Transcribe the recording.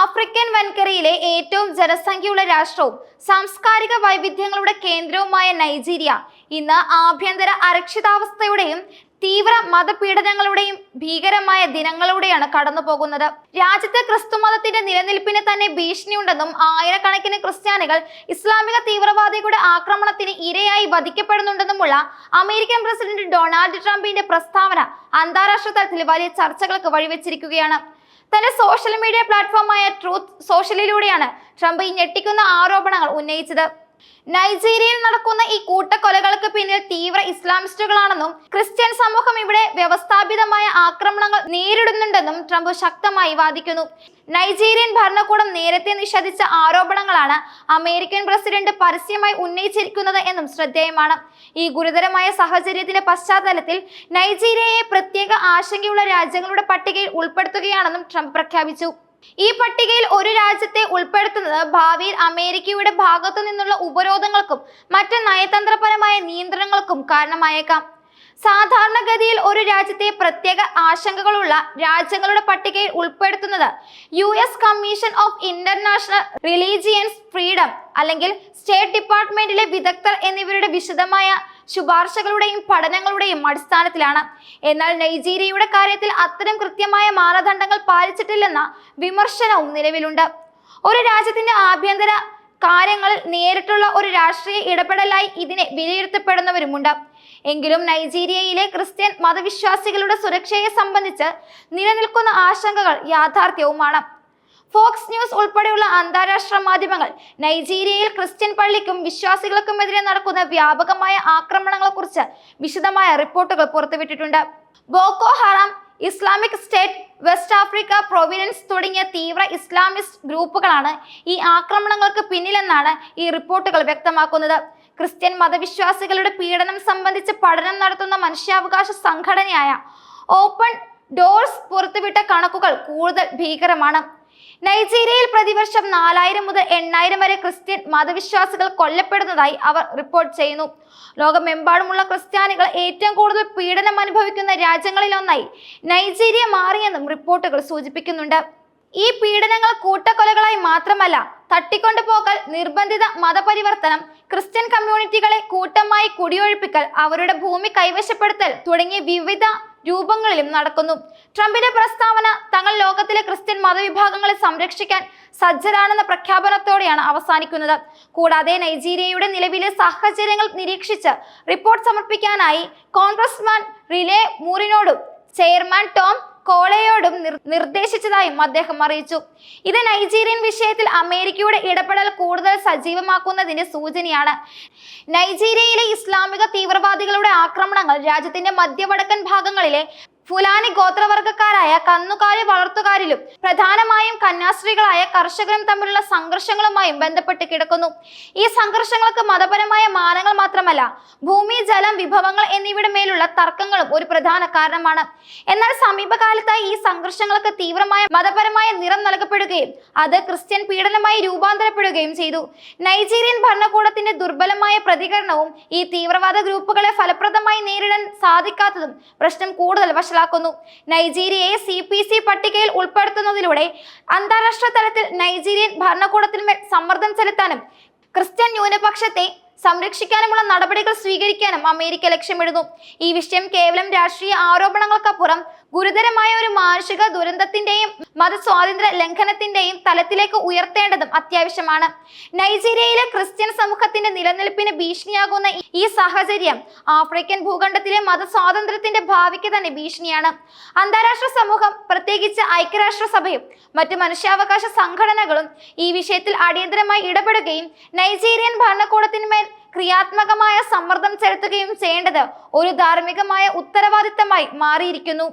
African വൻകരയിലെ ഏറ്റവും ജനസംഖ്യയുള്ള രാഷ്ട്രവും സാംസ്കാരിക വൈവിധ്യങ്ങളുടെ കേന്ദ്രവുമായ നൈജീരിയ. ഇന്ന് ആഭ്യന്തര അരക്ഷിതാവസ്ഥയുടെയും തീവ്ര മതപീഡനങ്ങളുടെയും ഭീകരമായ ദിനങ്ങളിലൂടെയാണ് കടന്നു പോകുന്നത് രാജ്യത്ത് ക്രിസ്തുമതത്തിന്റെ നിലനിൽപ്പിന് തന്നെ ഭീഷണിയുണ്ടെന്നും ആയിരക്കണക്കിന് ക്രിസ്ത്യാനികൾ ഇസ്ലാമിക തീവ്രവാദികളുടെ ആക്രമണത്തിന് ഇരയായി വധിക്കപ്പെടുന്നുണ്ടെന്നുമുള്ള അമേരിക്കൻ പ്രസിഡന്റ് ഡൊണാൾഡ് ട്രംപിന്റെ പ്രസ്താവന അന്താരാഷ്ട്ര തലത്തിൽ വലിയ ചർച്ചകൾക്ക് വഴിവെച്ചിരിക്കുകയാണ്. തന്റെ സോഷ്യൽ മീഡിയ പ്ലാറ്റ്ഫോമായ ട്രൂത്ത് സോഷ്യലിലൂടെയാണ് ട്രംപ് ഈ ഞെട്ടിക്കുന്ന ആരോപണങ്ങൾ ഉന്നയിച്ചത്. നൈജീരിയയിൽ നടക്കുന്ന ഈ കൂട്ടക്കൊലകൾക്ക് പിന്നിൽ തീവ്ര ഇസ്ലാമിസ്റ്റുകളാണെന്നും ക്രിസ്ത്യൻ സമൂഹം ഇവിടെ വ്യവസ്ഥാപിതമായ ആക്രമണങ്ങൾ നേരിടുന്നുണ്ടെന്നും ട്രംപ് ശക്തമായി വാദിക്കുന്നു. നൈജീരിയൻ ഭരണകൂടം നേരത്തെ നിഷേധിച്ച ആരോപണങ്ങളാണ് അമേരിക്കൻ പ്രസിഡന്റ് പരസ്യമായി ഉന്നയിച്ചിരിക്കുന്നത് എന്നും ശ്രദ്ധേയമാണ്. ഈ ഗുരുതരമായ സാഹചര്യത്തിന്റെ പശ്ചാത്തലത്തിൽ നൈജീരിയയെ പ്രത്യേക ആശങ്കയുള്ള രാജ്യങ്ങളുടെ പട്ടികയിൽ ഉൾപ്പെടുത്തുകയാണെന്നും ട്രംപ് പ്രഖ്യാപിച്ചു. ഈ പട്ടികയിൽ ഒരു രാജ്യത്തെ ഉൾപ്പെടുത്തുന്നത് ഭാവിയിൽ അമേരിക്കയുടെ ഭാഗത്തു നിന്നുള്ള ഉപരോധങ്ങൾക്കും മറ്റ് നയതന്ത്രപരമായ നിയന്ത്രണങ്ങൾക്കും കാരണമായേക്കാം. സാധാരണഗതിയിൽ ഒരു രാജ്യത്തെ പ്രത്യേക ആശങ്കകളുള്ള രാജ്യങ്ങളുടെ പട്ടികയിൽ ഉൾപ്പെടുത്തുന്നത് U S commission of international religions freedom അല്ലെങ്കിൽ സ്റ്റേറ്റ് ഡിപ്പാർട്ട്മെന്റിലെ വിദഗ്ധർ എന്നിവരുടെ വിശദമായ ശുപാർശകളുടെയും പഠനങ്ങളുടെയും അടിസ്ഥാനത്തിലാണ്. എന്നാൽ നൈജീരിയയുടെ കാര്യത്തിൽ അത്തരം കൃത്യമായ മാനദണ്ഡങ്ങൾ പാലിച്ചിട്ടില്ലെന്ന വിമർശനവും നിലവിലുണ്ട്. ഒരു രാജ്യത്തിന്റെ ആഭ്യന്തര കാര്യങ്ങളിൽ നേരിട്ടുള്ള ഒരു രാഷ്ട്രീയ ഇടപെടലായി ഇതിനെ വിലയിരുത്തപ്പെടുന്നവരുമുണ്ട്. എങ്കിലും നൈജീരിയയിലെ ക്രിസ്ത്യൻ മതവിശ്വാസികളുടെ സുരക്ഷയെ സംബന്ധിച്ച് നിലനിൽക്കുന്ന ആശങ്കകൾ യാഥാർത്ഥ്യവുമാണ്. ഫോക്സ് ന്യൂസ് ഉൾപ്പെടെയുള്ള അന്താരാഷ്ട്ര മാധ്യമങ്ങൾ നൈജീരിയയിൽ ക്രിസ്ത്യൻ പള്ളിക്കും വിശ്വാസികൾക്കുമെതിരെ നടക്കുന്ന വ്യാപകമായ ആക്രമണങ്ങളെക്കുറിച്ച് വിശദമായ റിപ്പോർട്ടുകൾ പുറത്തുവിട്ടിട്ടുണ്ട്. Boko Haram Islamic State West Africa province തുടങ്ങിയ തീവ്ര ഇസ്ലാമിസ്റ്റ് ഗ്രൂപ്പുകളാണ് ഈ ആക്രമണങ്ങൾക്ക് പിന്നിലെന്നാണ് ഈ റിപ്പോർട്ടുകൾ വ്യക്തമാക്കുന്നത്. ക്രിസ്ത്യൻ മതവിശ്വാസികളുടെ പീഡനം സംബന്ധിച്ച് പഠനം നടത്തുന്ന മനുഷ്യാവകാശ സംഘടനയായ ഓപ്പൺ ഡോർസ് പുറത്തുവിട്ട കണക്കുകൾ കൂടുതൽ ഭീകരമാണ്. നൈജീരിയയിൽ പ്രതിവർഷം നാലായിരം മുതൽ എണ്ണായിരം വരെ ക്രിസ്ത്യൻ മതവിശ്വാസികൾ കൊല്ലപ്പെടുന്നതായി അവർ റിപ്പോർട്ട് ചെയ്യുന്നു. ലോകമെമ്പാടുമുള്ള ക്രിസ്ത്യാനികൾ ഏറ്റവും കൂടുതൽ പീഡനം അനുഭവിക്കുന്ന രാജ്യങ്ങളിലൊന്നായി നൈജീരിയ മാറിയെന്നും റിപ്പോർട്ടുകൾ സൂചിപ്പിക്കുന്നുണ്ട്. ഈ പീഡനങ്ങൾ കൂട്ടക്കൊലകളായി മാത്രമല്ല തട്ടിക്കൊണ്ടുപോകൽ നിർബന്ധിത മതപരിവർത്തനം ക്രിസ്ത്യൻ കമ്മ്യൂണിറ്റികളെ കൂട്ടമായി കുടിയൊഴിപ്പിക്കൽ അവരുടെ ഭൂമി കൈവശപ്പെടുത്തൽ തുടങ്ങിയ വിവിധ രൂപങ്ങളിലും നടക്കുന്നു. ട്രംപിന്റെ പ്രസ്താവന തങ്ങൾ ലോകത്തിലെ ക്രിസ്ത്യൻ മതവിഭാഗങ്ങളെ സംരക്ഷിക്കാൻ സജ്ജരാണെന്ന പ്രഖ്യാപനത്തോടെയാണ് അവസാനിക്കുന്നത്. കൂടാതെ നൈജീരിയയുടെ നിലവിലെ സാഹചര്യങ്ങൾ നിരീക്ഷിച്ച് റിപ്പോർട്ട് സമർപ്പിക്കാനായി കോൺഗ്രസ്മാൻ റിലേ മൂറിനോടും ചെയർമാൻ ടോം കോളയോടും നിർദ്ദേശിച്ചതായും അദ്ദേഹം അറിയിച്ചു. ഇത് നൈജീരിയൻ വിഷയത്തിൽ അമേരിക്കയുടെ ഇടപെടൽ കൂടുതൽ സജീവമാക്കുന്നതിന്റെ സൂചനയാണ്. നൈജീരിയയിലെ ഇസ്ലാമിക തീവ്രവാദികളുടെ ആക്രമണങ്ങൾ രാജ്യത്തിന്റെ മധ്യവടക്കൻ ഭാഗങ്ങളിലെ ഫുലാനി ഗോത്രവർഗക്കാരായ കന്നുകാലി വളർത്തുകാരിലും പ്രധാനമായും കന്യാസ്ത്രീകളായ കർഷകരും തമ്മിലുള്ള സംഘർഷങ്ങളുമായും ബന്ധപ്പെട്ട് കിടക്കുന്നു. ഈ സംഘർഷങ്ങൾക്ക് മതപരമായ മാനങ്ങൾ മാത്രമല്ല ഭൂമി ജലം വിഭവങ്ങൾ എന്നിവയുടെ മേലുള്ള തർക്കങ്ങളും ഒരു പ്രധാന കാരണമാണ്. എന്നാൽ സമീപകാലത്തായി ഈ സംഘർഷങ്ങൾക്ക് തീവ്രമായ മതപരമായ നിറം നൽകപ്പെടുകയും അത് ക്രിസ്ത്യൻ പീഡനമായി രൂപാന്തരപ്പെടുകയും ചെയ്തു. നൈജീരിയൻ ഭരണകൂടത്തിന്റെ ദുർബലമായ പ്രതികരണവും ഈ തീവ്രവാദ ഗ്രൂപ്പുകളെ ഫലപ്രദമായി നേരിടാൻ സാധിക്കാത്തതും പ്രശ്നം കൂടുതൽ വഷളാക്കുന്നു നൈജീരിയയെ സി പി സി പട്ടികയിൽ ഉൾപ്പെടുത്തുന്നതിലൂടെ അന്താരാഷ്ട്ര തലത്തിൽ നൈജീരിയൻ ഭരണകൂടത്തിന്മേൽ സമ്മർദ്ദം ചെലുത്താനും ക്രിസ്ത്യൻ ന്യൂനപക്ഷത്തെ സംരക്ഷിക്കാനുമുള്ള നടപടികൾ സ്വീകരിക്കാനും അമേരിക്ക ലക്ഷ്യമിടുന്നു. ഈ വിഷയം കേവലം രാഷ്ട്രീയ ആരോപണങ്ങൾക്കപ്പുറം ഗുരുതരമായ ഒരു മാനുഷിക ദുരന്തത്തിന്റെയും മതസ്വാതന്ത്ര്യ ലംഘനത്തിന്റെയും തലത്തിലേക്ക് ഉയർത്തേണ്ടതും അത്യാവശ്യമാണ്. നൈജീരിയയിലെ ക്രിസ്ത്യൻ സമൂഹത്തിന്റെ നിലനിൽപ്പിന് ഭീഷണിയാകുന്ന ഈ- സാഹചര്യം ആഫ്രിക്കൻ ഭൂഖണ്ഡത്തിലെ മതസ്വാതന്ത്ര്യത്തിന്റെ ഭാവിക്ക് തന്നെ ഭീഷണിയാണ്. അന്താരാഷ്ട്ര സമൂഹം പ്രത്യേകിച്ച് ഐക്യരാഷ്ട്രസഭയും മറ്റു മനുഷ്യാവകാശ സംഘടനകളും ഈ വിഷയത്തിൽ അടിയന്തരമായി ഇടപെടുകയും നൈജീരിയൻ ഭരണകൂടത്തിന്മേൽ ക്രിയാത്മകമായ സമ്മർദ്ദം ചെലുത്തുകയും ചെയ്യേണ്ടത് ഒരു ധാർമ്മികമായ ഉത്തരവാദിത്തമായി മാറിയിരിക്കുന്നു.